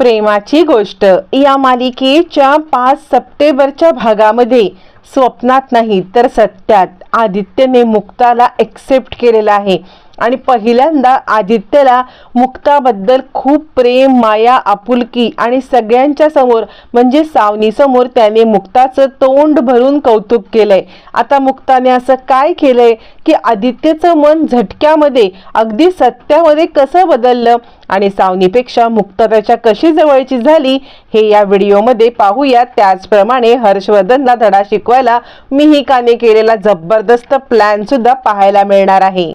प्रेमाची गोष्ट. या मालिकेच्या पाच सप्टेंबरच्या भागामध्ये स्वप्नात नाही तर सत्यात. आदित्यने मुक्ताला एक्सेप्ट केलेलं आहे. आणि पहिल्यांदा आदित्यला मुक्ताबद्दल खूप प्रेम माया आपुलकी आणि सगळ्यांच्या समोर म्हणजे सावनीसमोर त्याने मुक्ताचं तोंड भरून कौतुक केलंय. आता मुक्ताने असं काय केलंय की आदित्यचं मन झटक्यामध्ये अगदी सत्यामध्ये कसं बदललं? आणि सावनीपेक्षा मुक्ता त्याच्या कशी जवळची झाली? हे या व्हिडिओमध्ये पाहूया. त्याचप्रमाणे हर्षवर्धनला धडा शिकवायला मिहिकाने केलेला जबरदस्त प्लॅन सुद्धा पाहायला मिळणार आहे.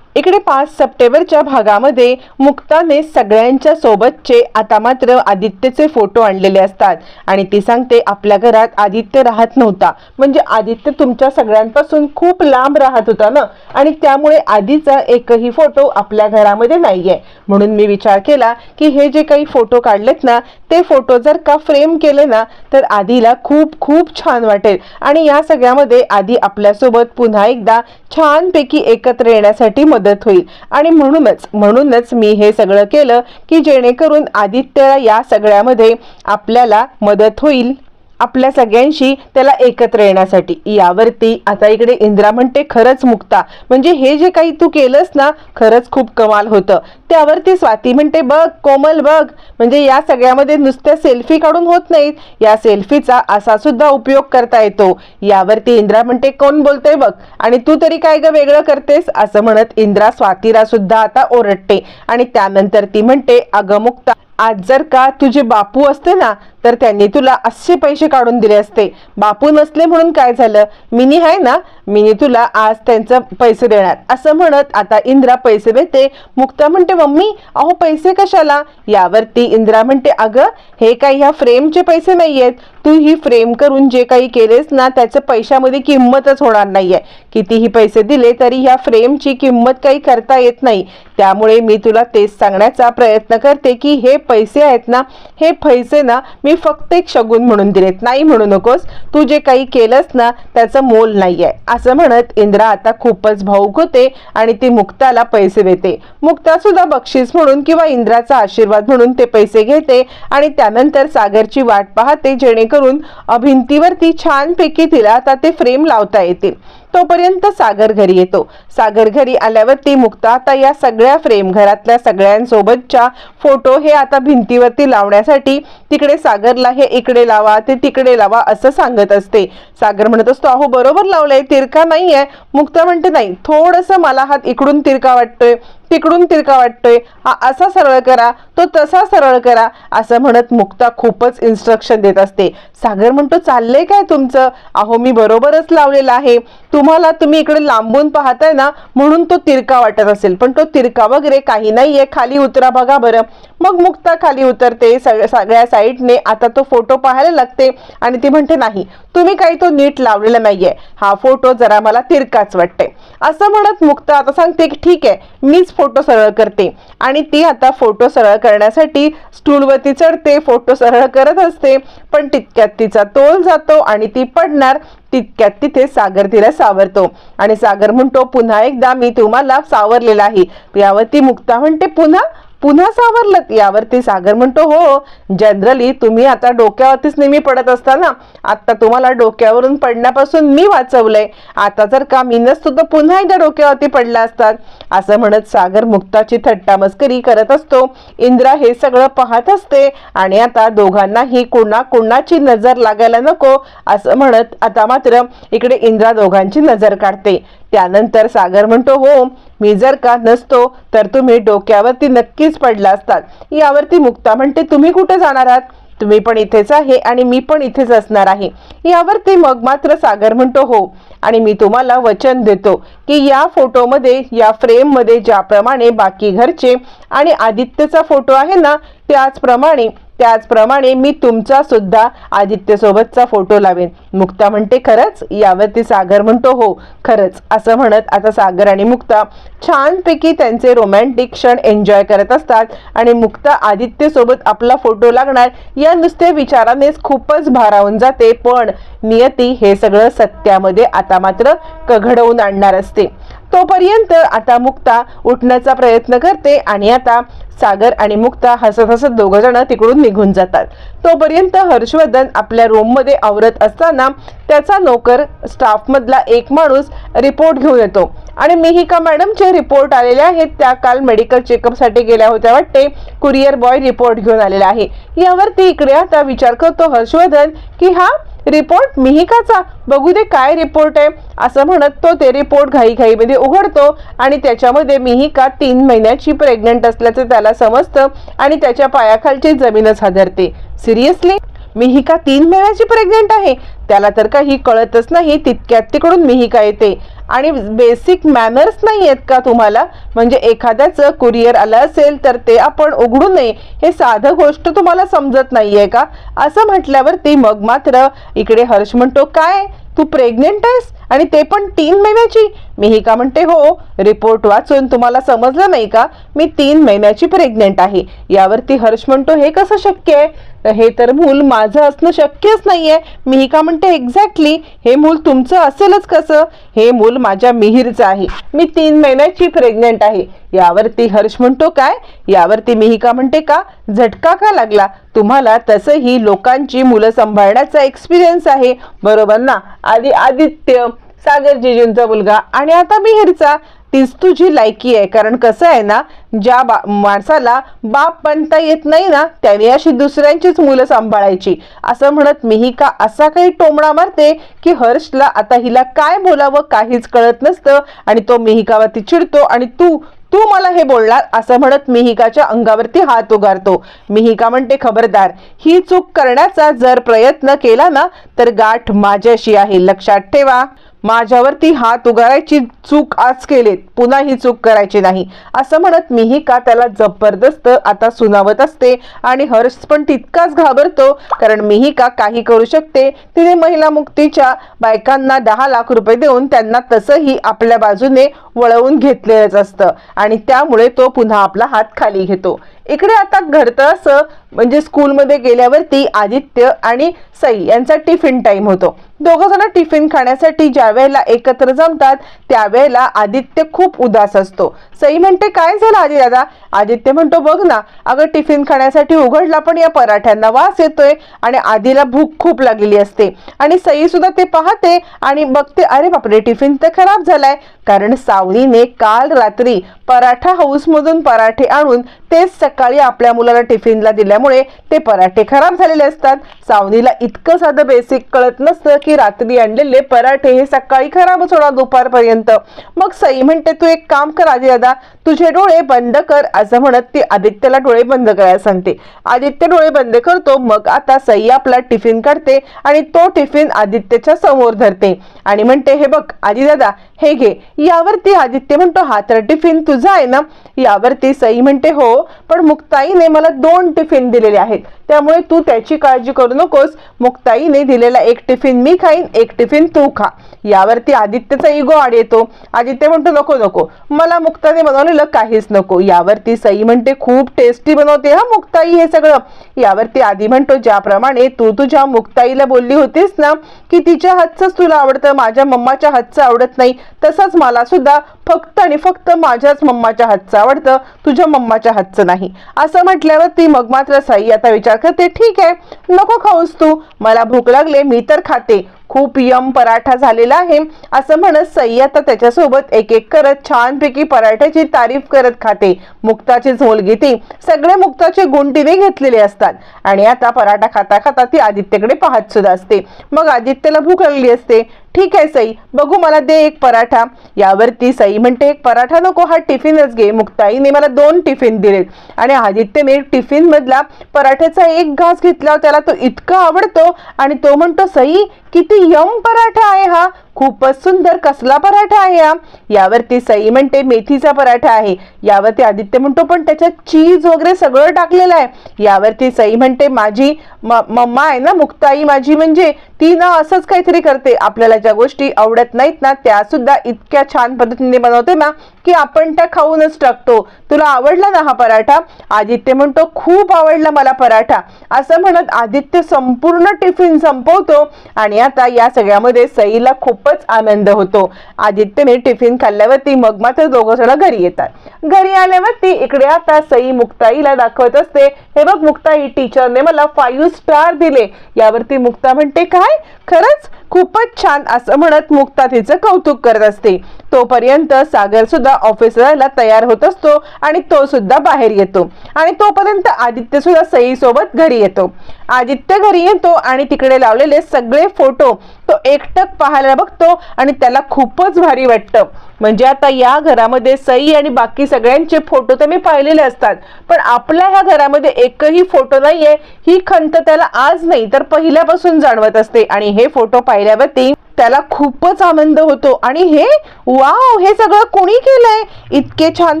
इकडे पाच सप्टेंबरच्या भागामध्ये मुक्ताने सगळ्यांच्या सोबतचे आता मात्र आदित्यचे फोटो आणलेले असतात. आणि ती सांगते आपल्या घरात आदित्य राहत नव्हता. म्हणजे आदित्य तुमच्या सगळ्यांपासून खूप लांब राहत होता ना? आणि त्यामुळे आधीचा एकही फोटो आपल्या घरामध्ये नाहीये. म्हणून मी विचार केला की हे जे काही फोटो काढलेत ना ते फोटो जर का फ्रेम केले ना तर आधीला खूप खूप छान वाटेल. आणि या सगळ्यामध्ये आधी आपल्यासोबत पुन्हा एकदा छानपैकी एकत्र येण्यासाठी मदत होईल. आणि म्हणूनच म्हणूनच मी हे सगळं केलं की जेणेकरून आदित्यला या सगळ्यामध्ये आपल्याला मदत होईल. आपल्या सगळ्यांशी त्याला एकत्र येण्यासाठी. यावरती आता इकडे इंद्रा म्हणते खरंच मुक्ता. म्हणजे हे जे काही तू केलंस ना खरंच खूप कमाल होतं. त्यावरती स्वाती म्हणते बघ कोमल बघ. म्हणजे या सगळ्यामध्ये नुसत्या सेल्फी काढून होत नाहीत. या सेल्फीचा असा सुद्धा उपयोग करता येतो. यावरती इंद्रा म्हणते कोण बोलतोय बघ. आणि तू तरी काय ग वेगळं करतेस? असं म्हणत इंद्रा स्वातीला सुद्धा आता ओरडते. आणि त्यानंतर ती म्हणते अगं मुक्ता आज जर का तुझे बापू असते ना तर त्यांनी तुला असे पैसे काढून दिले असते. बापू नसले म्हणून काय झालं? मिनी आहे ना? मिनी तुला आज त्यांचं पैसे देणार. असं म्हणत आता इंद्रा पैसे देते. मुक्ता म्हणते मम्मी अहो पैसे कशाला? यावरती इंद्रा म्हणते अगं हे काही ह्या फ्रेमचे पैसे नाहीयेत. तू ही फ्रेम करून जे काही केलेस ना त्याचं पैशामध्ये किंमतच होणार नाहीये. कितीही पैसे दिले तरी ह्या फ्रेमची किंमत काही करता येत नाही. त्यामुळे मी तुला तेच सांगण्याचा प्रयत्न करते की हे पैसे आहेत ना हे पैसे ना मी फक्त एक शगुन म्हणून दिलेत. नाही म्हणू नकोस तू जे काही केलंस ना त्याचं मोल नाही आहे असं म्हणत इंद्रा आता खूपच भाऊक होते आणि ती मुक्ताला पैसे देते. मुक्ता सुद्धा बक्षीस म्हणून किंवा इंद्राचा आशीर्वाद म्हणून ते पैसे घेते आणि त्यानंतर सागरची वाट पाहते जेणेकरून भिंतीवरती छानपैकी तिला आता ते फ्रेम लावता येतील. तोपर्यंत सागर घरी येतो. सागर घरी आल्यावरती मुक्ता. आता या सगळ्या फ्रेम घरातल्या सगळ्यांसोबतच्या फोटो हे आता भिंतीवरती लावण्यासाठी तिकडे सागरला हे इकडे लावा ते तिकडे लावा असं सांगत असते. सागर म्हणत असतो अहो बरोबर लावलंय तिरका नाहीये. मुक्ता म्हणते नाही थोडंसं मला हात इकडून तिरका वाटतोय. तिकडून तिरका वाटतोय. हा असा सरळ करा तो तसा सरळ करा असं म्हणत मुक्ता खूपच इन्स्ट्रक्शन देत असते. सागर म्हणतो चाललंय काय तुमचं? अहो मी बरोबरच लावलेला आहे. तुम्हाला तुम्ही इकडे लांबून पाहताय ना म्हणून तो तिरका वाटत असेल. पण तो तिरका वगैरे काही नाहीये. खाली उतरा बघा बरं. मग मुक्ता खाली उतरते सग सगळ्या साईडने आता तो फोटो पाहायला लागते आणि ती म्हणते नाही तुम्ही काही तो नीट लावलेला नाहीये. हा फोटो जरा मला तिरकाच वाटते असं म्हणत मुक्ता आता सांगते की ठीक आहे मीच फोटो सरळ करते. आणि ती आता फोटो सरळ करण्यासाठी स्टूलवरती चढते फोटो सरळ करत असते. पण तितक्यात तिचा तोल जातो आणि ती पडणार तितक्यात तिथे सागर तिला सावरतो. आणि सागर म्हणतो पुन्हा एकदा मी तुम्हाला सावरलेला आहे. यावरती मुक्ता म्हणते पुन्हा पुन्हा सावरलं. यावरती सागर म्हणतो हो जनरली तुम्ही आता डोक्यावरतीच नेहमी पडत असता ना आता तुम्हाला डोक्यावरून पडण्यापासून मी वाचवलंय. आता जर का मी नसतो तर पुन्हा एकदा डोक्यावरती पडला असतात. असं म्हणत सागर मुक्ताची थट्टा मस्करी करत असतो. इंद्रा हे सगळं पाहत असते आणि आता दोघांनाही कुणा कुणाची नजर लागायला नको असं म्हणत आता मात्र इकडे इंद्रा दोघांची नजर काढते. त्यानंतर सागर म्हणतो हो मी जर का नसतो तर तुम्ही डोक्यावरती नक्कीच पडला असतात. यावरती मुक्ता म्हणते तुम्ही कुठे जाणार आहात? तुम्ही पण इथेच आहे आणि मी पण इथेच असणार आहे. यावरती मग मात्र सागर म्हणतो हो आणि मी तुम्हाला वचन देतो की या फोटोमध्ये या फ्रेममध्ये ज्याप्रमाणे बाकी घरचे आणि आदित्यचा फोटो आहे ना त्याचप्रमाणे त्याचप्रमाणे मी तुमचा सुद्धा आदित्यसोबतचा फोटो लावेन. मुक्ता म्हणते खरंच? यावरती सागर म्हणतो हो खरंच. असं म्हणत आता सागर आणि मुक्ता छानपैकी त्यांचे रोमॅन्टिक क्षण एन्जॉय करत असतात आणि मुक्ता आदित्यसोबत आपला फोटो लागणार या नुसत्या विचारानेच खूपच भारावून जाते. पण नियती हे सगळं सत्यामध्ये आता मात्र कघडवून आणणार असते. तोपर्यंत आता मुक्ता उठण्याचा प्रयत्न करते आणि आता सागर आणि मुक्ता हसत हसत दोघं जण तिकडून निघून जातात. तोपर्यंत हर्षवर्धन आपल्या रूममध्ये आवरत असताना त्याचा नोकर स्टाफमधला एक माणूस रिपोर्ट घेऊन येतो. आणि मिहिका मॅडमचे रिपोर्ट आलेले आहेत त्या काल मेडिकल चेकअपसाठी गेल्या होत्या वाटते कुरिअर बॉय रिपोर्ट घेऊन आलेला आहे. यावरती इकडे आता विचार करतो हर्षवर्धन की हा रिपोर्ट मिहिकाचा? बघू दे काय रिपोर्ट आहे. असं म्हणत तो ते रिपोर्ट घाईघाईमध्ये उघडतो आणि त्याच्यामध्ये मिहिका तीन महिन्याची प्रेग्नंट असल्याचं त्याला समजतं आणि त्याच्या पायाखालची जमीनच हादरते. सिरियसली मिहिका तीन महिन्याची प्रेग्नंट आहे? त्याला तर काही कळतच नाही तितक्यात तिकडून मिहिका येते. आणि बेसिक मॅनर्स नाही आहेत का तुम्हाला? म्हणजे एखाद्याचं कुरिअर आलं असेल तर ते आपण उघडू नये. हे साधं गोष्ट तुम्हाला समजत नाहीये का? असं म्हटल्यावरती मग मात्र इकडे हर्ष म्हणतो काय? तू प्रेग्नेंट आहेस आणि ते पण तीन महिन्याची. मी ही का म्हणते हो रिपोर्ट वाचून तुम्हाला समजलं नाही का? मी तीन महिन्याची प्रेग्नेंट आहे. यावरती हर्ष म्हणतो हे कसं शक्य आहे? तर हे तर मूल माझं असणं शक्यच नाही आहे मी मिहिका म्हणते एक्झॅक्टली हे मूल तुमचं असेलच कसं? हे मूल माझ्या मिहिरचं आहे. मी तीन महिन्याची प्रेग्नेंट आहे. यावरती हर्ष म्हणतो काय? यावरती मिहिका म्हणते का? झटका का लागला? तुम्हाला तसंही लोकांची मुलं सांभाळण्याचा एक्सपिरियन्स आहे. बरोबर ना? आधी आदित्य. सागर जिजूंचा मुलगा. आणि आता मिहिरचा तीच तुझी लायकी आहे. कारण कसं आहे ना ज्या बा माणसाला बाप बनता येत नाही ना त्याने अशी दुसऱ्यांचीच मुलं सांभाळायची. असं म्हणत मिहिका असा काही टोमणा मारते की हर्षला आता हिला काय बोलावं काहीच कळत नसतं आणि तो मिहिकावरती चिडतो आणि तू तू मला हे बोलणार? असं म्हणत मिहिकाच्या अंगावरती हात उगारतो. मिहिका म्हणते खबरदार ही चूक करण्याचा जर प्रयत्न केला ना तर गाठ माझ्याशी आहे. लक्षात ठेवा. माझ्यावरती हात उगारायची चूक आज केलेत पुन्हा ही चूक करायची नाही. असं म्हणत मीही का त्याला जबरदस्त आता सुनावत असते आणि हर्ष पण तितकाच घाबरतो कारण मीही का काही करू शकते. तिने महिला मुक्तीच्या बायकांना दहा लाख रुपये देऊन त्यांना तसंही आपल्या बाजूने वळवून घेतलेलंच असतं आणि त्यामुळे तो पुन्हा आपला हात खाली घेतो. इकडे आता घडतं असं म्हणजे स्कूलमध्ये गेल्यावरती आदित्य आणि सई यांचा टिफिन टाईम होतो. दोघं जण टिफिन खाण्यासाठी ज्या वेळेला एकत्र जमतात त्यावेळेला आदित्य खूप उदास असतो. सई म्हणते काय झालं आधी दादा? आदित्य म्हणतो बघ ना अगं टिफिन खाण्यासाठी उघडला पण या पराठ्यांना वास येतोय आणि आधीला भूक खूप लागलेली असते. आणि सई सुद्धा ते पाहते आणि बघते अरे बापरे टिफिन तर खराब झालाय. कारण सावलीने काल रात्री पराठा हाऊसमधून पराठे आणून तेच सकाळी आपल्या मुलाला टिफिनला दिल्यामुळे ते पराठे खराब झालेले असतात. सावनीला इतकं साधं बेसिक कळत नसतं की रात्री आणलेले पराठे हे सकाळी खराबच होणार दुपारपर्यंत. मग सई म्हणते तू एक काम कर आधी दादा तुझे डोळे बंद कर असं म्हणत ती आदित्यला डोळे बंद करायला सांगते. आदित्य डोळे बंद करतो मग आता सई आपला टिफिन काढते आणि तो टिफिन आदित्यच्या समोर धरते. आणि म्हणते हे बघ आधी दादा हे घे. यावरती आदित्य म्हणतो हा तर टिफिन तुझा आहे ना? यावरती सई म्हणते हो पण मुक्ताईने मला दोन टिफिन दिलेले आहेत. त्यामुळे तू त्याची काळजी करू नकोस. मुक्ताईने दिलेला एक टिफिन मी खाईन एक टिफिन तू खा. यावरती आदित्यचा इगो आड येतो. आदित्य म्हणतो नको नको. मला मुक्ताने बनवलेलं काहीच नको. यावरती सई म्हणते खूप टेस्टी बनवते हा मुक्ताई हे सगळं. यावरती आधी म्हणतो ज्याप्रमाणे तू तुझ्या मुक्ताईला बोलली होतीस ना की तिच्या हातचंच तुला आवडतं. माझ्या मम्माच्या हातचं आवडत नाही. तसंच मला सुद्धा फक्त आणि फक्त माझ्याच मम्माच्या हातचं आवडतं. तुझ्या मम्माच्या हातचं नाही. असं म्हटल्यावर ती मग मात्र साई आता विचार करते ठीक आहे. नको खाऊस तू. मला भूक लागले मी तर खाते. खूप यम पराठा झालेला आहे. असं म्हणत सई आता त्याच्यासोबत एक एक करत छानपैकी पराठ्याची तारीफ करत खाते. मुक्ताची झोल घेते. सगळे मुक्ताचे गुण तिने घेतलेले असतात. आणि आता पराठा खाता खाता ती आदित्यकडे पाहत सुद्धा असते. मग आदित्यला भूक लागली असते. ठीक आहे सई. बघू मला दे एक पराठा. यावरती सई म्हणते एक पराठा नको हा टिफिनच घे. मुक्ताईने मला दोन टिफिन दिलेत आणि आदित्यने टिफिनमधला पराठ्याचा एक घास घेतला. त्याला तो इतका आवडतो आणि तो म्हणतो सई किती यम पराठा आहे हा. खूपच सुंदर कसला पराठा आहे हा? यावरती सई म्हणते मेथीचा पराठा आहे. यावरती आदित्य म्हणतो पण त्याच्यात चीज वगैरे सगळं टाकलेलं आहे. यावरती सई म्हणते माझी म- मम्मा आहे ना मुक्ताई माझी म्हणजे ती ना असंच काहीतरी करते. आपल्याला ज्या गोष्टी आवडत नाहीत ना त्या सुद्धा इतक्या छान पद्धतीने बनवते ना की आपण त्या खाऊनच टाकतो. तुला आवडला ना हा पराठा? आदित्य म्हणतो खूप आवडला मला पराठा. असं म्हणत आदित्य संपूर्ण टिफिन संपवतो आणि आता या सगळ्यामध्ये सईला खूपच आनंद होतो. आदित्यने टिफिन खाल्ल्यावरती मग मात्र दोघं जण घरी येतात. घरी आल्यावरती इकडे आता सई मुक्ताईला दाखवत असते हे बघ मुक्ताई टीचरने मला फाईव्ह स्टार दिले. यावरती मुक्ता म्हणते काय? खरंच? खूपच छान असं म्हणत मुक्ता तिचं कौतुक करत असते. तोपर्यंत सागर सुद्धा ऑफिस जायला तयार होत असतो आणि तो सुद्धा बाहेर येतो. आणि तोपर्यंत आदित्य सुद्धा सई सोबत घरी येतो. आदित्य घरी येतो आणि तिकडे लावलेले सगळे फोटो तो एकटक पाहायला बघतो आणि त्याला खूपच भारी वाटतं. म्हणजे आता या घरामध्ये सई आणि बाकी सगळ्यांचे फोटो तर मी पाहिलेले असतात. पण आपल्या ह्या घरामध्ये एकही फोटो नाहीये ही खंत त्याला आज नाही तर पहिल्यापासून जाणवत असते. आणि हे फोटो पाहिल्यावरती त्याला खूपच आनंद होतो. आणि हे वाव हे सगळं कुणी केलंय? इतके छान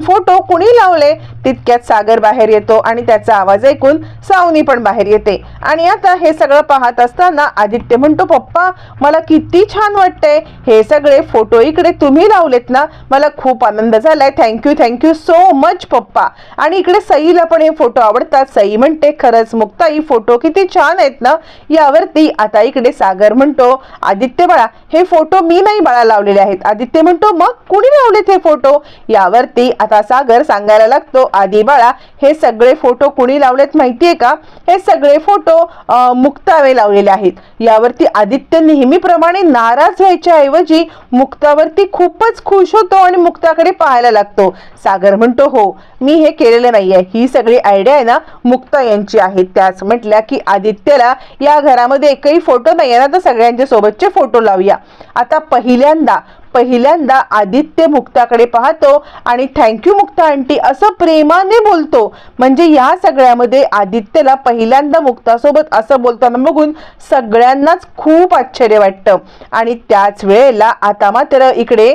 फोटो कुणी लावले? तितक्यात सागर बाहेर येतो आणि त्याचा आवाज ऐकून सावनी पण बाहेर येते. आणि आता हे सगळं पाहत असताना आदित्य म्हणतो पप्पा मला किती छान वाटतंय. हे सगळे फोटो इकडे तुम्ही लावलेत ना मला खूप आनंद झालाय. थँक्यू थँक्यू सो मच पप्पा. आणि इकडे सईला पण हे फोटो आवडतात. सई म्हणते खरंच मुक्ताई फोटो किती छान आहेत ना. यावरती आता इकडे सागर म्हणतो आदित्य बाळा हे फोटो मी नाही बाळा लावलेले आहेत. आदित्य म्हणतो मग कुणी लावलेत हे फोटो? यावरती आता सागर सांगायला लागतो आदी बाळा हे सगळे फोटो कुणी लावलेत माहितीये का? हे सगळे फोटो मुक्तावे लावलेले आहेत. यावरती आदित्य नेहमीप्रमाणे नाराज व्हायच्या ऐवजी मुक्तावरती खूपच खुश होतो आणि मुक्ताकडे पाहायला लागतो. सागर म्हणतो हो मी हे केलेलं नाहीये. ही सगळी आयडिया आहे ना मुक्ता यांची आहे. त्याच म्हटल्या की आदित्यला या घरामध्ये एकही फोटो नाही आहे ना तर सगळ्यांच्या सोबतचे फोटो लावूया. आता पहिल्यांदा पहिल्यांदा आदित्य मुक्ताकडे पाहतो आणि थँक्यू मुक्ता आंटी असं प्रेमाने बोलतो. म्हणजे या सगळ्यामध्ये आदित्यला पहिल्यांदा मुक्तासोबत असं बोलताना बघून सगळ्यांनाच खूप आश्चर्य वाटतं. आणि त्याच वेळेला आता मात्र इकडे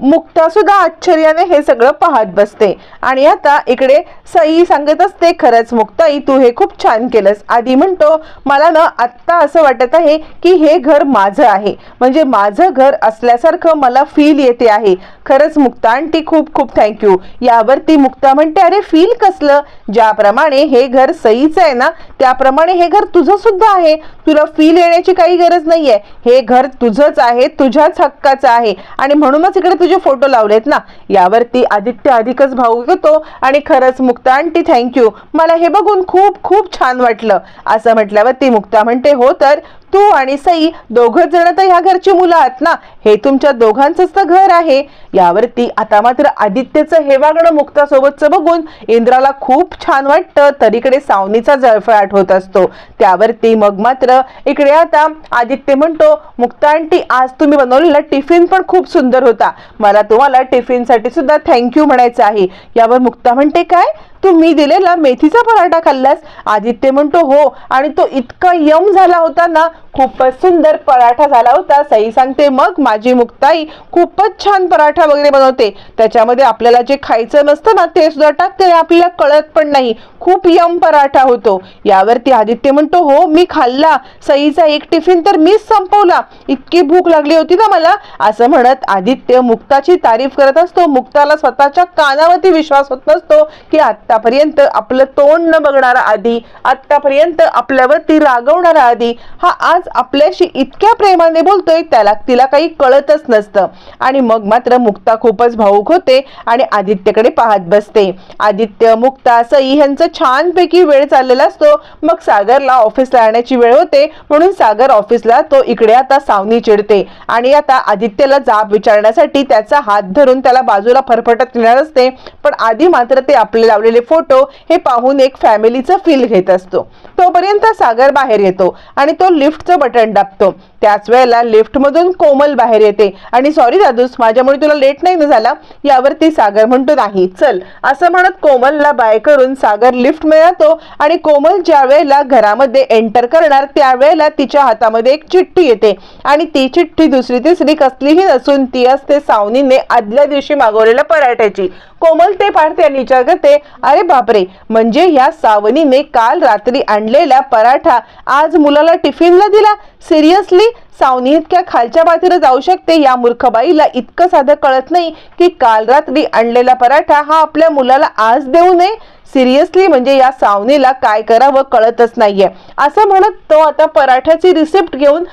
मुक्ता सुद्धा आश्चर्याने हे सगळं पाहत बसते. आणि आता इकडे सई सांगत असते खरंच मुक्ताई तू हे खूप छान केलंस. आधी म्हणतो मला ना आत्ता असं वाटत आहे की हे घर माझं आहे. म्हणजे माझं घर असल्यासारखं मला फील येते आहे. खरंच मुक्ता. आंटी खूप खूप थँक्यू यावरती मुक्ता म्हणते अरे फील कसलं? ज्याप्रमाणे हे घर सईचं आहे ना त्याप्रमाणे हे घर तुझं सुद्धा आहे. तुला फील येण्याची काही गरज नाहीये. हे घर तुझंच आहे तुझ्याच हक्काचं आहे. आणि म्हणूनच इकडे तुझे फोटो लावलेत ना. यावरती आदित्य अधिकच भाऊ घेतो आणि खरंच मुक्ता. आंटी थँक्यू मला हे बघून खूप खूप छान वाटलं. असं म्हटल्यावरती मुक्ता म्हणते हो तर तू आणि सई दोघं जण तर ह्या घरची मुलं आहात ना? हे तुमच्या दोघांचंच तर घर आहे. यावरती आता मात्र आदित्यचं हे वागणं मुक्तासोबतचं बघून इंद्राला खूप छान वाटतं. तरीकडे सावनीचा जळफळाट होत असतो. त्यावरती मग मात्र इकडे आता आदित्य म्हणतो मुक्ता आंटी आज तुम्ही बनवलेला टिफिन पण खूप सुंदर होता. मला तुम्हाला टिफिनसाठी सुद्धा थँक्यू म्हणायचं आहे. यावर मुक्ता म्हणते काय? तू मी दिलेला मेथीचा पराठा खाल्लास? आदित्य म्हणतो हो. आणि तो इतका यम झाला होता ना खूपच सुंदर पराठा झाला होता. सई सांगते मग माझी मुक्ताई खूपच छान पराठा वगैरे बनवते. त्याच्यामध्ये आपल्याला जे खायचं नसतं ना ते सुद्धा टाकते. आपल्याला कळत पण नाही. खूप यम पराठा होतो. यावरती आदित्य म्हणतो हो मी खाल्ला. सईचा एक टिफिन तर मीच संपवला. इतकी भूक लागली होती ना मला. असं म्हणत आदित्य मुक्ताची तारीफ करत असतो. मुक्ताला स्वतःच्या कानावरती विश्वास होत नसतो की आत्तापर्यंत आपलं तोंड न बघणारा आधी आत्तापर्यंत आपल्यावरती रागवणारा आधी हा आज आपल्याशी इतक्या प्रेमाने बोलतोय त्याला तिला काही कळतच नसतं. आणि मग मात्र मुक्ता खूपच भाऊक होते आणि आदित्यकडे पाहत बसते. आदित्य मुक्ता सई ह्यांचं छानपैकी वेळ चाललेला असतो. मग सागरला ऑफिसला येण्याची वेळ होते म्हणून सागर ऑफिसला तो इकडे आता सावनी चिडते. आणि आता आदित्यला जाब विचारण्यासाठी त्याचा हात धरून त्याला बाजूला फरफटत येणार असते. पण आधी मात्र ते आपले लावलेले फोटो हे पाहून एक फॅमिलीचं फील घेत असतो. तोपर्यंत सागर बाहेर येतो आणि तो लिफ्टचं बटन दाबतो. त्याच वेळेला लिफ्टमधून कोमल बाहेर येते आणि सॉरी दादूस माझ्यामुळे तुला लेट नाही ना झाला? यावरती सागर म्हणतो नाही चल. असं म्हणत कोमलला बाय करून सागर लिफ्ट मिळतो आणि कोमल ज्या वेळेला घरामध्ये एंटर करणार त्यावेळेला तिच्या हातामध्ये एक चिठ्ठी येते. आणि ती चिठ्ठी दुसरी तिसरी कसलीही नसून ती असते सावनीने आदल्या दिवशी मागवलेल्या पराठ्याची. कोमल ते पाडते आणि विचार करते अरे बापरे म्हणजे या सावनीने काल रात्री आणलेला पराठा आज मुलाला टिफिनला दिला? सिरियसली सावनी इतक्या खालच्या पातळीवर जाऊ शकते. या मूर्खबाईला इतकं साधं कळत नाही की काल रात्री आणलेला पराठा हा आपल्या मुलाला आज देऊ नये. सिरियसली म्हणजे या सावनीला काय करावं कळतच नाहीये. असं म्हणत तो आता पराठ्याची रिसिप्ट घेऊन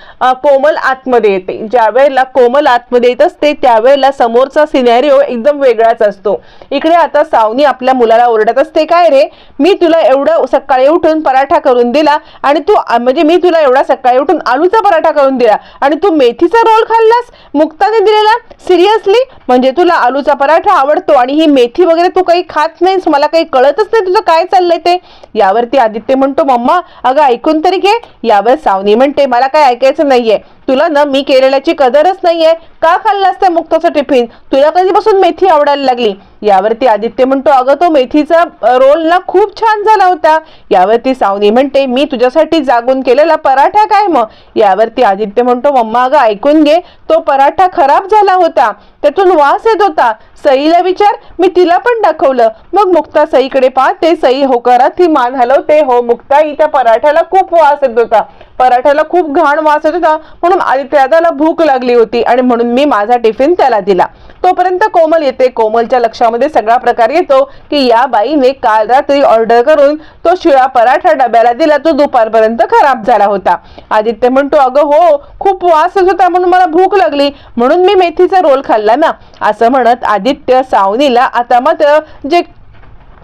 कोमल आतमध्ये येते. ज्या वेळेला कोमल आतमध्ये येत असते त्यावेळेला समोरचा सिनेरिओ एकदम वेगळाच असतो. इकडे आता सावनी आपल्या मुलाला ओरडत असते काय रे? मी तुला एवढं सकाळी उठून पराठा करून दिला आणि तू म्हणजे मी तुला एवढा सकाळी उठून आलूचा पराठा करून दिला. आणि तू मेथीचा रोल खाल्लास? मुक्ताने दिलेला? सिरियसली म्हणजे तुला आलूचा पराठा आवडतो आणि ही मेथी वगैरे तू काही खात नाहीस? मला काही कळतच नाही तुझं काय चाललंय ते? यावरती आदित्य म्हणतो मम्मा अगं ऐकून तरी घे. यावर सावनी म्हणते मला काय ऐकायचं नाहीये. तुला ना मी केलेल्याची कदरच नाहीये. का खाल्लास त्या मुक्ताचा टिफिन? तुला कधीपासून मेथी आवडायला लागली? यावरती आदित्य म्हणतो अगं तो मेथीचा रोल ना खूप छान झाला होता. यावरती सावनी म्हणते मी तुझ्यासाठी जागून केलेला पराठा काय मग? यावरती आदित्य म्हणतो मम्मा अगं ऐकून घे तो पराठा खराब झाला होता. त्यातून वास येत होता. सईला विचार मी तिला पण दाखवलं. मग मुक्ता सईकडे पाहते सई होकारात ती मान हलवते. हो मुक्ताई त्या पराठ्याला खूप वास येत होता. पराठ्याला खूप घाण वास येत होता. म्हणून आदित्याला भूक लागली होती आणि म्हणून मी माझा टिफिन त्याला दिला. तोपर्यंत कोमल येते. कोमलच्या लक्षामध्ये सगळा प्रकार येतो की या बाईने काल रात्री ऑर्डर करून तो शिळा पराठा डब्याला दिला. तो दुपारपर्यंत खराब झाला होता. आदित्य म्हणतो अगं हो खूप वास होता म्हणून मला भूक लागली. म्हणून मी मेथीचा रोल खाल्ला ना. असं म्हणत आदित्य सावनीला आता मात्र जे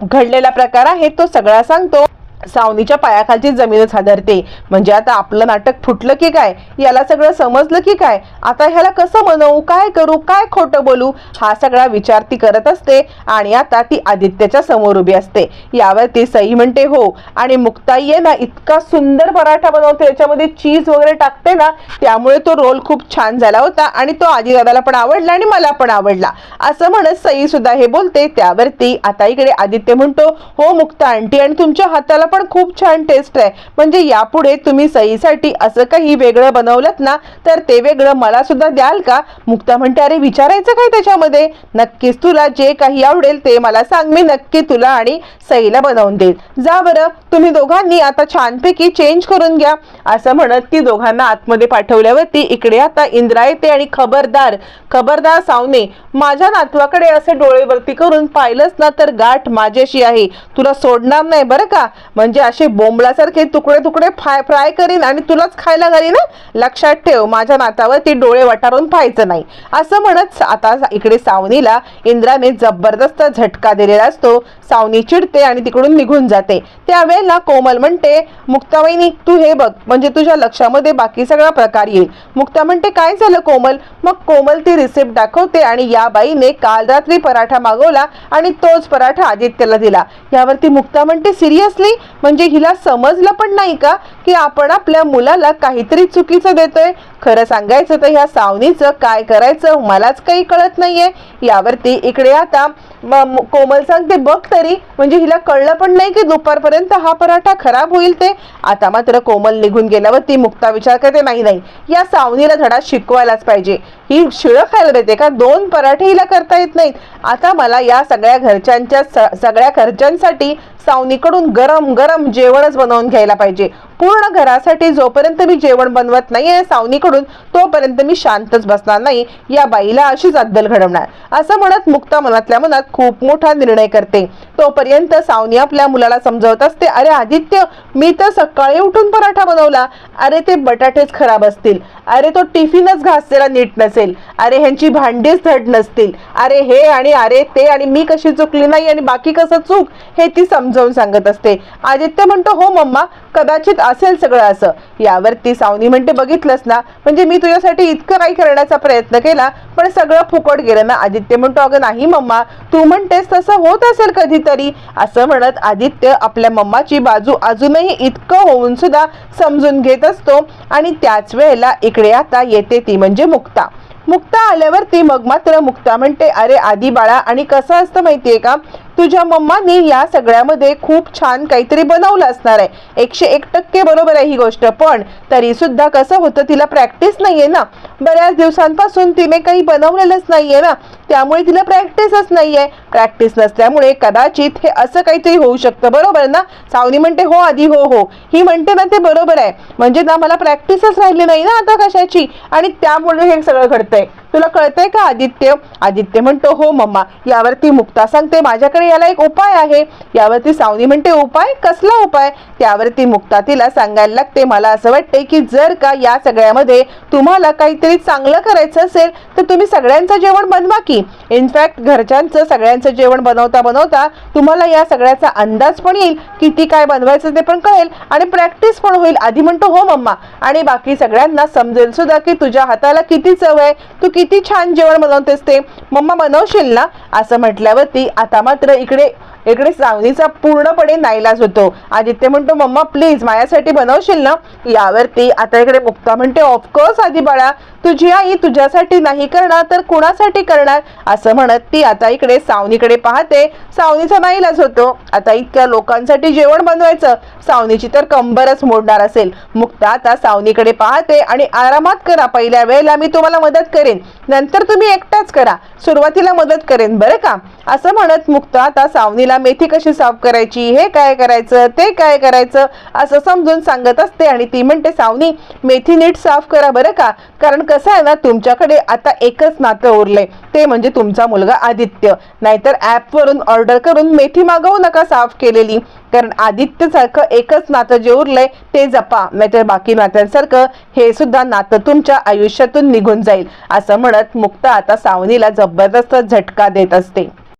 घडलेला प्रकार आहे तो सगळा सांगतो. सावनीच्या पायाखालची जमीनच हादरते म्हणजे आता आपलं नाटक फुटलं की काय? याला सगळं समजलं की काय? आता ह्याला कसं म्हणवू काय करू? काय खोटं बोलू? हा सगळा विचार ती करत असते आणि आता ती आदित्यच्या समोर उभी असते. यावर ती सई म्हणते हो आणि मुक्ताई आहे ना इतका सुंदर पराठा बनवते. याच्यामध्ये चीज वगैरे टाकते ना त्यामुळे तो रोल खूप छान झाला होता आणि तो आजी दादाला पण आवडला आणि मला पण आवडला. असं म्हणत सई सुद्धा हे बोलते. त्यावरती आता इकडे आदित्य म्हणतो हो मुक्ता आंटी आणि तुमच्या हाताला पण खूप छान टेस्ट आहे. म्हणजे यापुढे तुम्ही सईसाठी असं काही वेगळं बनवलं ना तर ते वेगळं मला सुद्धा द्याल का? मुक्ता म्हणते अरे विचारायचं काय त्याच्यामध्ये? नक्कीच तुला जे काही आवडेल ते मला सांग. मी नक्की तुला आणि सईला बनवून देईल जा बरं तुम्ही दोघांनी आता छानपैकी चेंज करून घ्या. असं म्हणत ती दोघांना आतमध्ये पाठवल्यावरती इकडे आता इंद्रा येते आणि खबरदार खबरदार सावने माझ्या नातवाकडे असे डोळेवरती करून पाहिलंच ना तर गाठ माझ्याशी आहे. तुला सोडणार नाही बरं का? म्हणजे असे बोंबलासारखे तुकडे तुकडे फ्राय फ्राय करीन आणि तुलाच खायला घालीन ना लक्षात ठेव माझ्या नातावरती डोळे वटारून पाहायचं नाही. असं म्हणत आता इकडे सावनीला इंद्राने जबरदस्त झटका दिलेला असतो. सावनी चिडते आणि तिकडून निघून जाते. त्यावेळेला कोमल म्हणते मुक्ताबाईनी तू हे बघ म्हणजे तुझ्या लक्षामध्ये बाकी सगळा प्रकार येईल. मुक्ता म्हणते काय झालं कोमल? मग कोमल ती रिसिप्ट दाखवते आणि या बाईने काल रात्री पराठा मागवला आणि तोच पराठा आदित्यला दिला. यावरती मुक्ता म्हणते सिरियसली म्हणजे हिला समजलं पण नाही का की आपण आपल्या मुलाला काहीतरी चुकीचं देतोय. खरं सांगायचं तर ह्या सावनीचं काय करायचं मलाच काही कळत नाहीये. यावरती इकडे आता कोमल सांगते बघ तरी. म्हणजे हिला कळलं पण नाही की दुपारपर्यंत हा पराठा खराब होईल ते. आता मात्र कोमल निघून गेल्यावर ती मुक्ता विचार करते नाही नाही या सावनीला धडा शिकवायलाच पाहिजे. ही शिळं खायला देते का? दोन पराठे हिला करता येत नाहीत. आता मला या सगळ्या घरच्यांच्या स- सगळ्या घरच्यांसाठी सावनीकडून गरम गरम जेवणच बनवून घ्यायला पाहिजे. पूर्ण घरासाठी जोपर्यंत मी जेवण बनवत नाहीये सावनीकडून तोपर्यंत मी शांतच बसणार नाही. या बाईला अशीच अद्दल घडवणार. असं म्हणत मुक्ता मनातल्या मनात खूप मोठा निर्णय करते. तोपर्यंत सावनी आपल्या मुलाला समजवत असते अरे आदित्य मी तर सकाळी उठून पराठा बनवला. अरे ते बटाटेच खराब असतील. अरे तो टिफिनच घासलेला नीट नसेल. अरे ह्यांची भांडीच धड नसतील. अरे हे आणि अरे ते आणि मी कशी चुकली नाही आणि बाकी कसं चूक? हे ती समजावून सांगत असते. आदित्य म्हणतो हो मम्मा कदाचित असेल सगळं असं. यावरती सावनी म्हणते बघितलंस ना? म्हणजे मी तुझ्यासाठी इतकं काही करण्याचा प्रयत्न केला पण सगळं फुकट गेलं ना? आदित्य म्हणतो अगं नाही मम्मा तू म्हणतेस तसं होत असेल कधीतरी. असं म्हणत आदित्य आपल्या मम्माची बाजू अजूनही इतकं होऊन सुद्धा समजून घेत असतो आणि त्याच वेळेला इकडे आता येते ती म्हणजे मुक्ता. मुक्ता आल्यावरती मग मात्र मुक्ता म्हणते अरे आधी बाळा आणि कसं असतं माहितीये का? तुझ्या मम्मानी या सगळ्यामध्ये खूप छान काहीतरी बनवलं असणार आहे. एकशे एक टक्के बरोबर आहे ही गोष्ट. पण तरी सुद्धा कसं होतं तिला प्रॅक्टिस नाहीये ना. बऱ्याच दिवसांपासून तिने काही बनवलेलंच नाहीये ना. त्यामुळे तिला प्रॅक्टिसच नाहीये. प्रॅक्टिस नसल्यामुळे कदाचित हे असं काहीतरी होऊ शकतं. बरोबर ना? सावनी म्हणते हो आधी हो हो. ही म्हणते ना ते बरोबर आहे. म्हणजे ना मला प्रॅक्टिसच राहिली नाही ना आता कशाची. आणि त्यामुळे हे सगळं घडतंय. तुला कळतंय का आदित्य? आदित्य म्हणतो हो मम्मा यावरती मुक्ता सांगते माझ्याकडे याला एक उपाय आहे. यावरती सावनी म्हणते उपाय? कसला उपाय? त्यावरती मुक्ता तिला सांगायला लागते मला असं वाटते की जर का या सगळ्यामध्ये तुम्हाला काहीतरी चांगलं करायचं असेल तर तुम्ही सगळ्यांचं जेवण बनवा की. इनफॅक्ट घरच्यांचं सगळ्यांचं जेवण बनवता बनवता तुम्हाला या सगळ्याचा अंदाज पण येईल किती काय बनवायचं ते पण कळेल आणि प्रॅक्टिस पण होईल. आधी म्हणतो हो मम्मा. आणि बाकी सगळ्यांना समजेल सुद्धा की तुझ्या हाताला किती चव आहे तू किती छान जेवण बनवतेस ते. मम्मा बनवशील ना? असं म्हटल्यावरती आता मात्र इकडे इकडे सावनीचा पूर्णपणे नाईलाज होतो. आदित्य म्हणतो मम्मा प्लीज माझ्यासाठी बनवशील ना? यावरती आता इकडे मुक्ता म्हणते ऑफकोर्स आधी बाळा तुझी आई तुझ्यासाठी नाही करणार तर कुणासाठी करणार? असं म्हणत ती आता इकडे सावनीकडे पाहते. सावनीचा नाईलाज होतो. आता इतक्या लोकांसाठी जेवण बनवायचं. सावनीची तर कंबरच मोडणार असेल. मुक्ता आता सावनीकडे पाहते आणि आरामात करा. पहिल्या वेळेला मी तुम्हाला मदत करेन. नंतर तुम्ही एकटाच करा. सुरुवातीला मदत करेन बरं का? असं म्हणत मुक्ता आता सावनीला मेथी कशी साफ करायची हे काय करायचं ते काय करायचं असं समजून सांगत असते आणि ती म्हणते सावनी मेथी नीट साफ करा बरं का? कारण कसं आहे ना तुमच्याकडे आता एकच नातं उरलंय. ते म्हणजे तुमचा मुलगा आदित्य. नाहीतर ॲपवरून ऑर्डर करून मेथी मागवू नका साफ केलेली. कारण आदित्यसारखं एकच नातं जे उरलंय ते जपा. नाहीतर बाकी नात्यांसारखं हे सुद्धा नातं तुमच्या आयुष्यातून निघून जाईल असं म्हणत मुक्ता आता सावनीला जबरदस्त झटका देत असते.